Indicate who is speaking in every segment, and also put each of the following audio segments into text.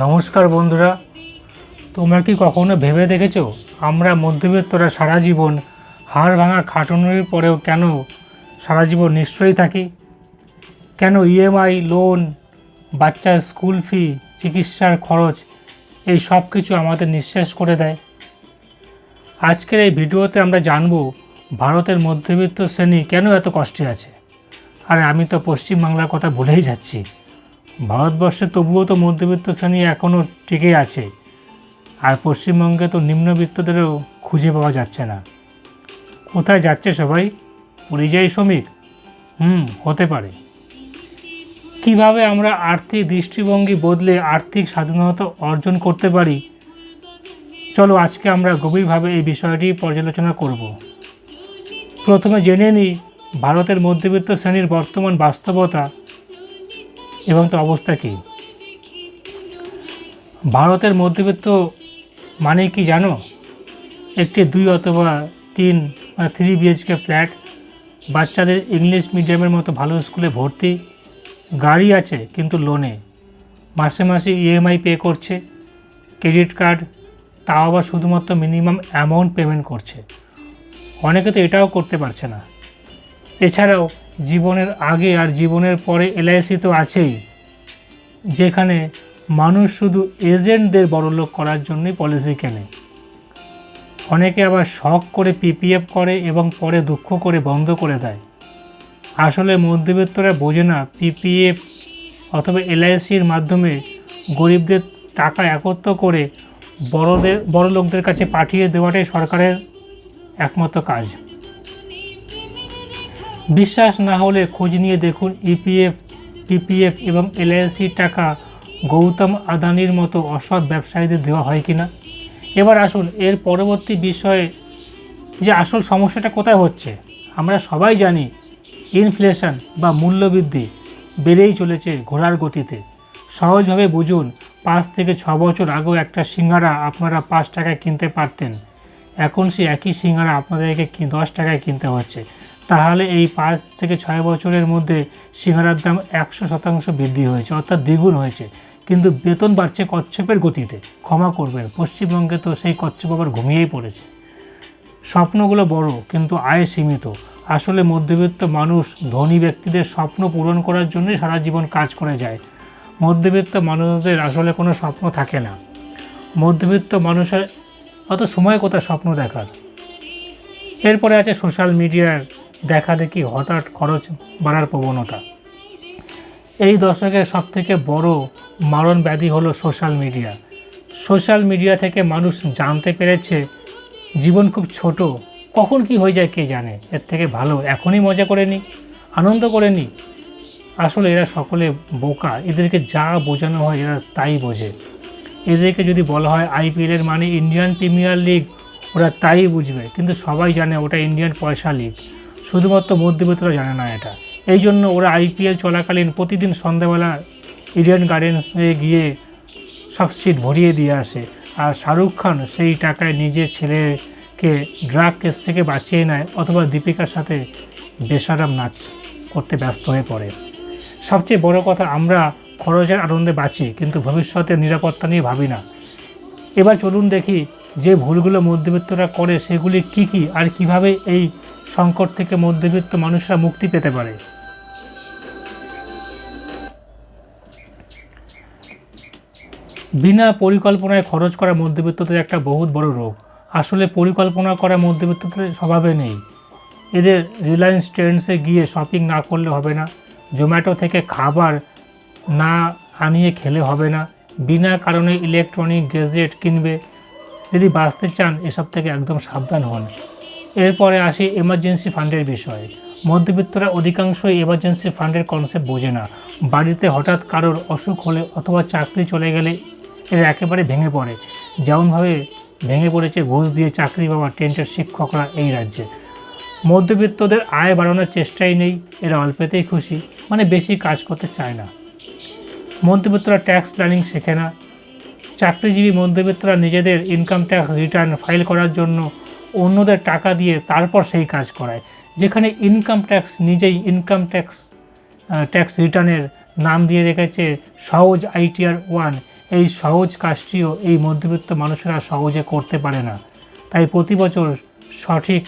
Speaker 1: নমস্কার বন্ধুরা, তোমরা কি কখনো ভেবে দেখেছ আমরা মধ্যবিত্তরা সারা জীবন হাড় ভাঙা খাটুনির পরেও কেন সারা জীবন নিশ্চয়ই থাকি? কেন ইএমআই লোন বাচ্চার স্কুল ফি চিকিৎসার খরচ, এই সব কিছু আমাদের নিঃশেষ করে দেয়? আজকের এই ভিডিওতে আমরা জানব ভারতের মধ্যবিত্ত শ্রেণি কেন এত কষ্টে আছে? আর আমি তো পশ্চিমবাংলার কথা ভুলেই যাচ্ছি। ভারতবর্ষে তবুও তো মধ্যবিত্ত শ্রেণি এখনও টিকে আছে। আর পশ্চিমবঙ্গে তো নিম্নবিত্তদেরও খুঁজে পাওয়া যাচ্ছে না। কোথায় যাচ্ছে সবাই? পরিযায়ী শ্রমিক? হুম, হতে পারে। কীভাবে আমরা আর্থিক দৃষ্টিভঙ্গি বদলে আর্থিক স্বাধীনতা অর্জন করতে পারি? চলো আজকে আমরা গভীরভাবে এই বিষয়টি পর্যালোচনা করব। প্রথমে জেনে নিই, ভারতের মধ্যবিত্ত শ্রেণির বর্তমান বাস্তবতা এবং তার অবস্থা কী? ভারতের মধ্যবিত্ত মানে কি জানো? একটি দুই অথবা তিন বা থ্রি বিএইচকে ফ্ল্যাট বাচ্চাদের ইংলিশ মিডিয়ামের মতো ভালো স্কুলে ভর্তি, গাড়ি আছে কিন্তু লোনে মাসে মাসে ইএমআই পে করছে ক্রেডিট কার্ড তাও আবার শুধুমাত্র মিনিমাম অ্যামাউন্ট পেমেন্ট করছে। অনেকে তো এটাও করতে পারছে না। এছাড়াও জীবনের আগে আর জীবনের পরে এলআইসি তো আছেই, যেখানে মানুষ শুধু এজেন্টদের বড়লোক করার জন্যই পলিসি কেনে। অনেকে আবার শখ করে পিপিএফ করে এবং পরে দুঃখ করে বন্ধ করে দেয়। আসলে মধ্যবিত্তরা বোঝে না পিপিএফ অথবা এলআইসির মাধ্যমে গরিবদের টাকা একত্র করে বড়দের বড় লোকদের কাছে পাঠিয়ে দেওয়াটাই সরকারের একমাত্র কাজ। বিশ্বাস না হলে খোঁজ নিয়ে দেখুন ইপিএফ, পিপিএফ এবং এলআইসির টাকা গৌতম আদানির মতো অসৎ ব্যবসায়ীদের দেওয়া হয় কিনা এবার আসুন এর পরবর্তী বিষয়ে যে আসল সমস্যাটা কোথায় হচ্ছে। আমরা সবাই জানি ইনফ্লেশন বা মূল্যবৃদ্ধি বেড়েই চলেছে ঘোড়ার গতিতে। সহজভাবে বুঝুন, পাঁচ থেকে ছ বছর আগেও একটা সিঙ্গারা আপনারা পাঁচ টাকায় কিনতে পারতেন। এখন সে একই সিঙ্গারা আপনাদেরকে দশ টাকায় কিনতে হচ্ছে? তাহলে এই পাঁচ থেকে ছয় বছরের মধ্যে সিঙ্গারার দাম একশো শতাংশ বৃদ্ধি হয়েছে, অর্থাৎ দ্বিগুণ হয়েছে। কিন্তু বেতন বাড়ছে কচ্ছপের গতিতে, ক্ষমা করবেন। পশ্চিমবঙ্গে তো সেই কচ্ছপ আবার ঘুমিয়েই পড়েছে। স্বপ্নগুলো বড়, কিন্তু আয় সীমিত। আসলে মধ্যবিত্ত মানুষ ধনী ব্যক্তিদের স্বপ্ন পূরণ করার জন্যই সারা জীবন কাজ করে যায়। মধ্যবিত্ত মানুষদের আসলে কোনো স্বপ্ন থাকে না। মধ্যবিত্ত মানুষের, অত সময় কোথায় স্বপ্ন দেখার? এরপরে আছে সোশ্যাল মিডিয়ার দেখা দেখি হঠাৎ খরচ বাড়ার প্রবণতা। এই দশকের সবথেকে বড় মারণ ব্যাধি হলো সোশ্যাল মিডিয়া। সোশ্যাল মিডিয়া থেকে মানুষ জানতে পেরেছে, জীবন খুব ছোট, কখন কি হয়ে যায় কে জানে? এর থেকে ভালো এখনই মজা করে নিই আনন্দ করে নিই আসলে এরা সকলে বোকা, এদেরকে যা বোঝানো হয় এরা তাই বোঝে। এদেরকে যদি বলা হয় আইপিএলের মানে ইন্ডিয়ান প্রিমিয়ার লিগ, ওরা তাই বুঝবে, কিন্তু সবাই জানে ওটা ইন্ডিয়ান পয়সা লিগ। শুধুমাত্র মধ্যবিত্তরা জানে না এটা। এই জন্য ওরা আইপিএল চলাকালীন প্রতিদিন সন্ধ্যাবেলা ইডেন গার্ডেন্সে গিয়ে সব সিট ভরিয়ে দিয়ে আসে। আর শাহরুখ খান সেই টাকায় নিজের ছেলেকে ড্রাগ কেস থেকে বাঁচিয়ে নেয় অথবা দীপিকার সাথে বেসারাম নাচ করতে ব্যস্ত হয়ে পড়ে। সবচেয়ে বড় কথা, আমরা খরচের আনন্দে বাঁচি, কিন্তু ভবিষ্যতের নিরাপত্তা নিয়ে ভাবি না। এবার চলুন দেখি যে ভুলগুলো মধ্যবিত্তরা করে সেগুলি কি কি, আর কীভাবে এই সংকট থেকে মধ্যবিত্ত মানুষরা মুক্তি পেতে পারে। বিনা পরিকল্পনায় খরচ করা মধ্যবিত্তদের একটা বহুত বড় রোগ। আসলে পরিকল্পনা করা মধ্যবিত্তদের স্বভাবে নেই। এদের রিলায়েন্স ট্রেন্ডসে গিয়ে শপিং না করলে হবে না, জোম্যাটো থেকে খাবার না আনিয়ে খেলে হবে না, বিনা কারণে ইলেকট্রনিক গ্যাজেট কিনবে। যদি বাঁচতে চান, এসব থেকে একদম সাবধান হন। এরপরে আসি এমার্জেন্সি ফান্ডের বিষয়ে। মধ্যবিত্তরা অধিকাংশই এমার্জেন্সি ফান্ডের কনসেপ্ট বোঝে না। বাড়িতে হঠাৎ কারোর অসুখ হলে অথবা চাকরি চলে গেলে এরা একেবারে ভেঙে পড়ে। যেমনভাবে ভেঙে পড়েছে ঘুষ দিয়ে চাকরি পাওয়া টেন্টের শিক্ষকরা এই রাজ্যে। মধ্যবিত্তদের আয় বাড়ানোর চেষ্টাই নেই, এরা অল্পেতেই খুশি মানে বেশি কাজ করতে চায় না। মধ্যবিত্তরা ট্যাক্স প্ল্যানিং শেখে না। চাকরিজীবী মধ্যবিত্তরা নিজেদের ইনকাম ট্যাক্স রিটার্ন ফাইল করার জন্য অন্যদের টাকা দিয়ে তারপর সেই কাজ করায়। যেখানে ইনকাম ট্যাক্স নিজেই ইনকাম ট্যাক্স ট্যাক্স রিটার্নের নাম দিয়ে রেখেছে সহজ আইটিআর ওয়ান এই সহজ কাজটিও এই মধ্যবিত্ত মানুষেরা সহজে করতে পারে না। তাই প্রতি বছর সঠিক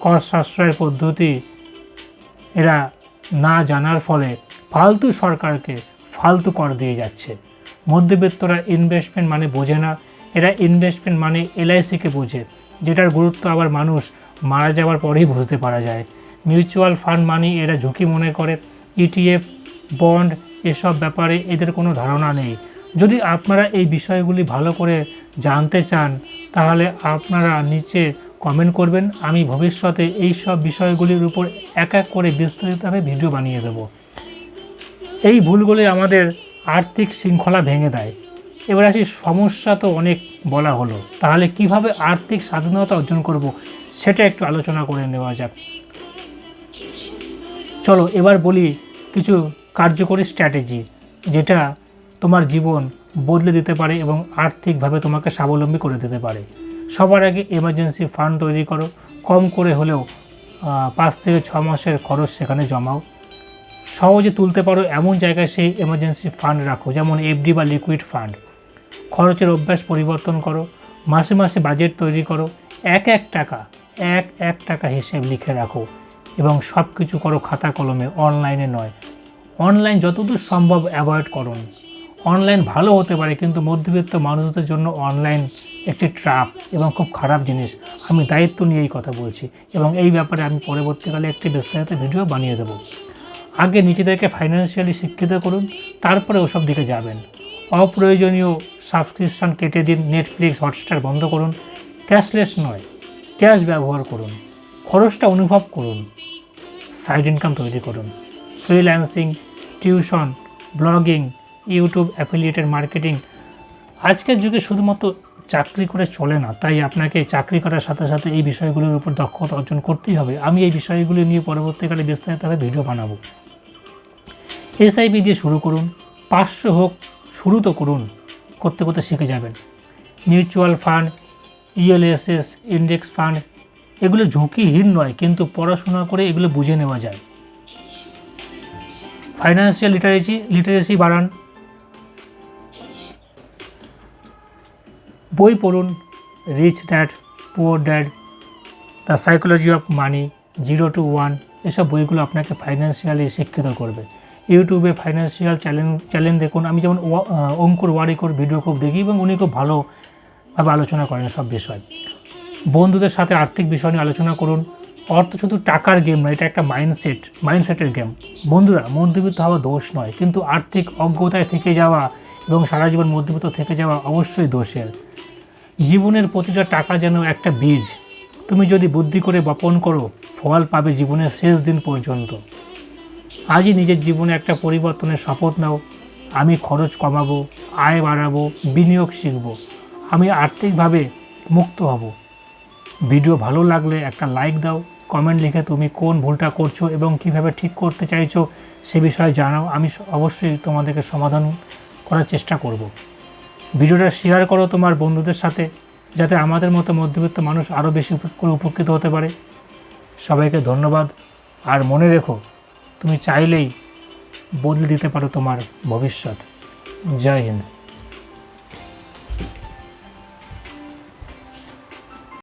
Speaker 1: কর সাশ্রয়ের পদ্ধতি এরা না জানার ফলে ফালতু সরকারকে ফালতু কর দিয়ে যাচ্ছে। মধ্যবিত্তরা ইনভেস্টমেন্ট মানে বোঝে না। এরা ইনভেস্টমেন্ট মানে এলআইসিকে বোঝে। যেটার গুরুত্ব আবার মানুষ মারা যাওয়ার পরেই বুঝতে পারা যায়। মিউচুয়াল ফান্ড মানি এরা ঝুঁকি মনে করে ইটিএফ বন্ড এসব ব্যাপারে এদের কোনো ধারণা নেই। যদি আপনারা এই বিষয়গুলি ভালো করে জানতে চান, তাহলে আপনারা নিচে কমেন্ট করবেন। আমি ভবিষ্যতে এই সব বিষয়গুলির উপর এক এক করে বিস্তারিতভাবে ভিডিও বানিয়ে দেব। এই ভুলগুলি আমাদের আর্থিক শৃঙ্খলা ভেঙে দেয়। এবার আসি, সমস্যা তো অনেক বলা হলো। তাহলে কীভাবে আর্থিক স্বাধীনতা অর্জন করব সেটা একটু আলোচনা করে নেওয়া যাক। চলো, এবার বলি কিছু কার্যকরী স্ট্র্যাটেজি, যেটা তোমার জীবন বদলে দিতে পারে এবং আর্থিকভাবে তোমাকে স্বাবলম্বী করে দিতে পারে। সবার আগে এমার্জেন্সি ফান্ড তৈরি করো। কম করে হলেও পাঁচ থেকে ছ মাসের খরচ সেখানে জমাও। সহজে তুলতে পারো এমন জায়গায় সেই এমার্জেন্সি ফান্ড রাখো, যেমন এফডি বা লিকুইড ফান্ড খরচের অভ্যাস পরিবর্তন করো, মাসে মাসে বাজেট তৈরি করো, এক এক টাকা, এক এক টাকা হিসেব লিখে রাখো এবং সব কিছু করো খাতা কলমে অনলাইনে নয়। অনলাইন যতদূর সম্ভব অ্যাভয়েড করুন। অনলাইন ভালো হতে পারে, কিন্তু মধ্যবিত্ত মানুষদের জন্য অনলাইন একটি ট্রাপ এবং খুব খারাপ জিনিস। আমি দায়িত্ব নিয়েই কথা বলছি এবং এই ব্যাপারে আমি পরবর্তীকালে একটি বিস্তারিত ভিডিও বানিয়ে দেবো। আগে নিজেদেরকে ফাইন্যান্সিয়ালি শিক্ষিত করুন, তারপরে ওসব দিকে যাবেন। অপ্রয়োজনীয় সাবস্ক্রিপশন কেটে দিন নেটফ্লিক্স হটস্টার বন্ধ করুন ক্যাশলেস নয় ক্যাশ ব্যবহার করুন, খরচটা অনুভব করুন সাইড ইনকাম তৈরি করুন freelancing tuition blogging YouTube affiliated marketing আজকের যুগে শুধুমাত্র চাকরি করে চলে না, তাই আপনাকে চাকরি করার সাথে সাথে এই বিষয়গুলোর উপর দক্ষতা অর্জন করতেই হবে। আমি এই বিষয়গুলি নিয়ে পরবর্তীকালে বিস্তারিতভাবে ভিডিও বানাবো। এসআইপি দিয়ে শুরু করুন, পাঁচশো হোক শুরু তো করুন, করতে করতে শিখে যাবেন। Mutual fund ELSS index fund এগুলো ঝুঁকিহীন নয়, কিন্তু পড়াশোনা করে এগুলো বুঝে নেওয়া যায়। ফাইন্যান্সিয়াল লিটারেসি লিটারেসি বাড়ান। বই পড়ুন rich dad poor dad the psychology of money zero to one এসব বইগুলো আপনাকে ফাইন্যান্সিয়ালি শিক্ষিত করবে। ইউটিউবে ফাইন্যান্সিয়াল চ্যালেঞ্জ চ্যালেঞ্জ দেখুন। আমি যেমন অঙ্কুর ওয়ারিকর ভিডিও খুব দেখি এবং উনি খুব ভালোভাবে আলোচনা করেন সব বিষয়। বন্ধুদের সাথে আর্থিক বিষয় নিয়ে আলোচনা করুন। অর্থ শুধু টাকার গেম নয় এটা একটা মাইন্ডসেট মাইন্ডসেটের গেম বন্ধুরা, মধ্যবিত্ত হওয়া দোষ নয়, কিন্তু আর্থিক অজ্ঞতায় থেকে যাওয়া এবং সারা জীবন মধ্যবিত্ত থেকে যাওয়া অবশ্যই দোষের। জীবনের প্রতিটা টাকা যেন একটা বীজ। তুমি যদি বুদ্ধি করে বপন করো, ফল পাবে জীবনের শেষ দিন পর্যন্ত। আজই নিজের জীবনে একটা পরিবর্তনের শপথ নাও। আমি খরচ কমাবো, আয় বাড়াবো, বিনিয়োগ শিখব। আমি আর্থিকভাবে মুক্ত হব। ভিডিও ভালো লাগলে একটা লাইক দাও, কমেন্ট লিখে তুমি কোন ভুলটা করছ এবং কীভাবে ঠিক করতে চাইছো সে বিষয়ে জানাও। আমি অবশ্যই তোমাদেরকে সমাধান করার চেষ্টা করব। ভিডিওটা শেয়ার করো তোমার বন্ধুদের সাথে, যাতে আমাদের মতো মধ্যবিত্ত মানুষ আরও বেশি করে উপকৃত হতে পারে। সবাইকে ধন্যবাদ। আর মনে রেখো তুমি চাইলেই বদলে দিতে পারো তোমার ভবিষ্যৎ। জয় হিন্দ।